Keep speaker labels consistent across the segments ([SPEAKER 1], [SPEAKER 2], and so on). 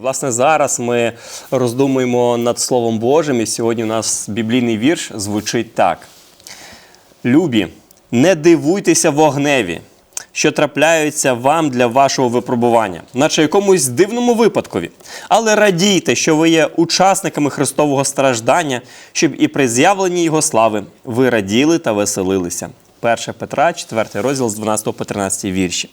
[SPEAKER 1] Власне, зараз ми роздумуємо над Словом Божим, і сьогодні у нас біблійний вірш звучить так: Любі, не дивуйтеся вогневі, що трапляються вам для вашого випробування, наче якомусь дивному випадкові. Але радійте, що ви є учасниками Христового страждання, щоб і при з'явленні Його слави ви раділи та веселилися. 1 Петра, 4 розділ з 12 по 13 вірші.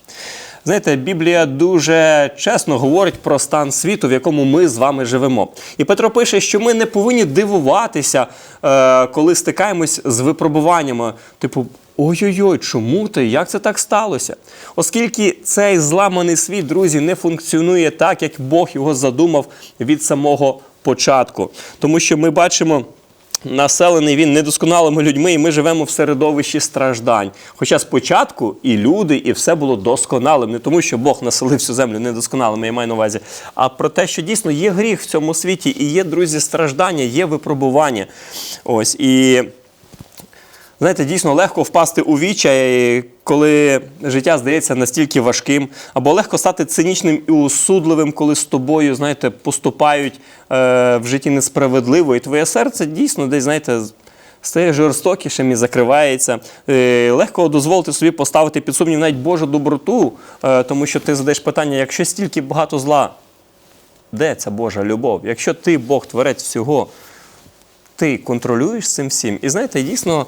[SPEAKER 1] Знаєте, Біблія дуже чесно говорить про стан світу, в якому ми з вами живемо. І Петро пише, що ми не повинні дивуватися, е, коли стикаємось з випробуваннями, типу. Ой-ой-ой, чому ти? Як це так сталося? Оскільки цей зламаний світ, друзі, не функціонує так, як Бог його задумав від самого початку. Тому що ми бачимо. Населений він недосконалими людьми, і ми живемо в середовищі страждань. Хоча спочатку і люди, і все було досконалим. Не тому, що Бог населив всю землю недосконалими, я маю на увазі, а про те, що дійсно є гріх в цьому світі, і є, друзі, страждання, є випробування. Ось і. Знаєте, дійсно легко впасти у вічай, коли життя здається настільки важким, або легко стати цинічним і усудливим, коли з тобою, знаєте, поступають е, в житті несправедливо, і твоє серце дійсно десь, знаєте, стає жорстокішим і закривається. Е, легко дозволити собі поставити під сумнів навіть Божу доброту, е, тому що ти задаєш питання, якщо стільки багато зла, де ця Божа любов? Якщо ти Бог творець всього, ти контролюєш цим всім. І знаєте, дійсно.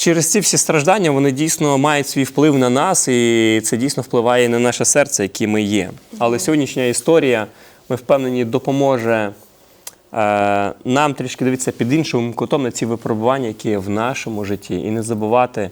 [SPEAKER 1] Через ці всі страждання вони дійсно мають свій вплив на нас, і це дійсно впливає на наше серце, яке ми є. Але сьогоднішня історія, ми впевнені, допоможе е, нам трішки дивитися під іншим кутом на ці випробування, які є в нашому житті, і не забувати,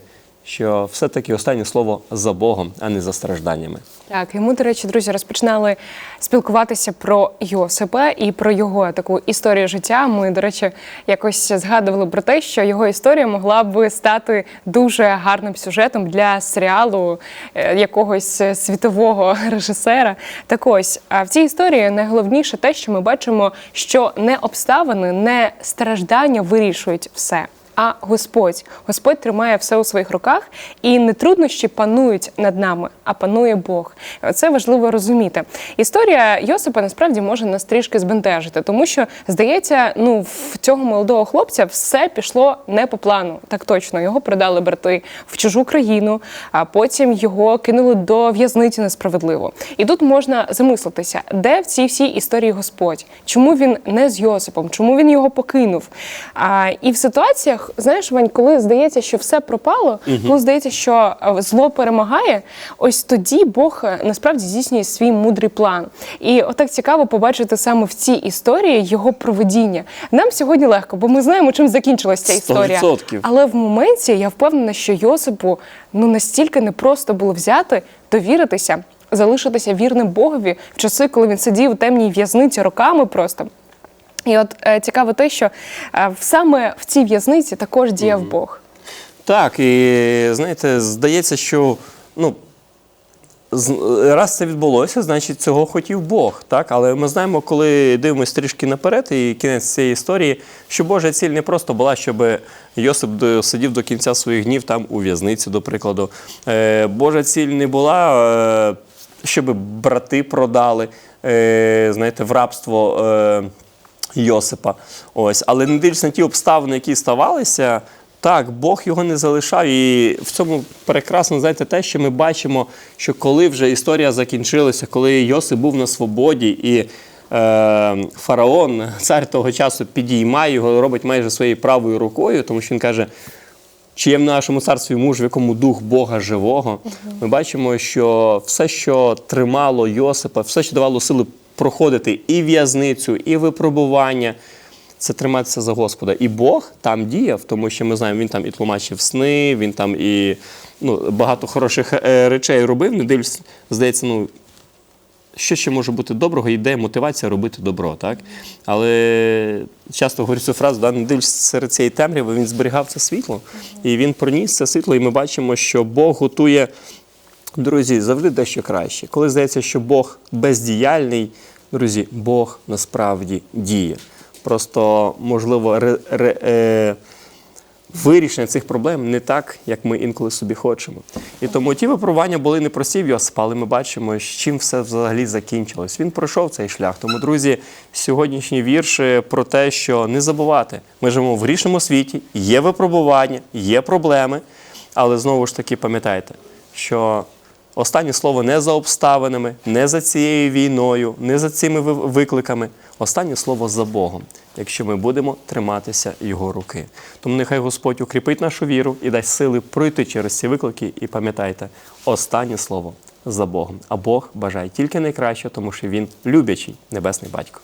[SPEAKER 1] що все-таки останнє слово за Богом, а не за стражданнями.
[SPEAKER 2] Так, і ми, до речі, друзі, розпочинали спілкуватися про Йосипа і про його таку історію життя. Ми, до речі, якось згадували про те, що його історія могла б стати дуже гарним сюжетом для серіалу е, якогось світового режисера. Так ось, а в цій історії найголовніше те, що ми бачимо, що не обставини, не страждання вирішують все. А Господь, Господь тримає все у своїх руках, і не труднощі панують над нами, а панує Бог. Це важливо розуміти. Історія Йосипа насправді може нас трішки збентежити, тому що здається, ну в цього молодого хлопця все пішло не по плану. Так точно його продали брати в чужу країну, а потім його кинули до в'язниці несправедливо. І тут можна замислитися, де в цій всій історії Господь, чому він не з Йосипом, чому він його покинув. А, і в ситуаціях, знаєш, Вань, коли здається, що все пропало, коли здається, що е, зло перемагає, ось тоді Бог е, насправді здійснює свій мудрий план. І отак цікаво побачити саме в цій історії його проведіння. Нам сьогодні легко, бо ми знаємо, чим закінчилася ця історія.
[SPEAKER 1] 100%.
[SPEAKER 2] Але в моменті я впевнена, що Йосипу ну настільки непросто було взяти, довіритися, залишитися вірним Богові в часи, коли він сидів у темній в'язниці роками просто. І от е, цікаво те, що е, саме в цій в'язниці також діяв Бог.
[SPEAKER 1] Так, і знаєте, здається, що ну, раз це відбулося, значить цього хотів Бог. Так? Але ми знаємо, коли дивимося трішки наперед, і кінець цієї історії, що Божа ціль не просто була, щоб Йосип сидів до кінця своїх днів там у в'язниці, до прикладу. Е, Божа ціль не була, щоб брати продали, знаєте, в рабство. Йосипа. Ось, але не дивлячись на ті обставини, які ставалися, так, Бог його не залишав. І в цьому прекрасно знаєте те, що ми бачимо, що коли вже історія закінчилася, коли Йосип був на свободі і е, фараон, цар того часу, підіймає його, робить майже своєю правою рукою, тому що він каже. Чи є в нашому царстві муж, в якому дух Бога живого? Ми бачимо, що все, що тримало Йосипа, все, що давало сили проходити і в'язницю, і випробування, це триматися за Господа. І Бог там діяв, тому що ми знаємо, він там і тлумачив сни, він там і ну, багато хороших е, речей робив. Не дивлюсь, здається, ну. Що ще може бути доброго, йде мотивація робити добро, так? Але часто говорю цю фразу, да, не дивлячись серед цієї темряви, він зберігав це світло, і він проніс це світло, і ми бачимо, що Бог готує, друзі, завжди дещо краще. Коли здається, що Бог бездіяльний, друзі, Бог насправді діє. Просто, можливо, ре, ре, е, вирішення цих проблем не так, як ми інколи собі хочемо. І тому ті випробування були непрості в Йосипа, але ми бачимо, з чим все взагалі закінчилось. Він пройшов цей шлях. Тому, друзі, сьогоднішній вірш е, про те, що не забувати, ми живемо в грішному світі, є випробування, є проблеми, але знову ж таки пам'ятайте, що Останнє слово не за обставинами, не за цією війною, не за цими викликами. Останнє слово за Богом, якщо ми будемо триматися Його руки. Тому нехай Господь укріпить нашу віру і дасть сили пройти через ці виклики. І пам'ятайте, останнє слово за Богом. А Бог бажає тільки найкраще, тому що Він любячий небесний батько.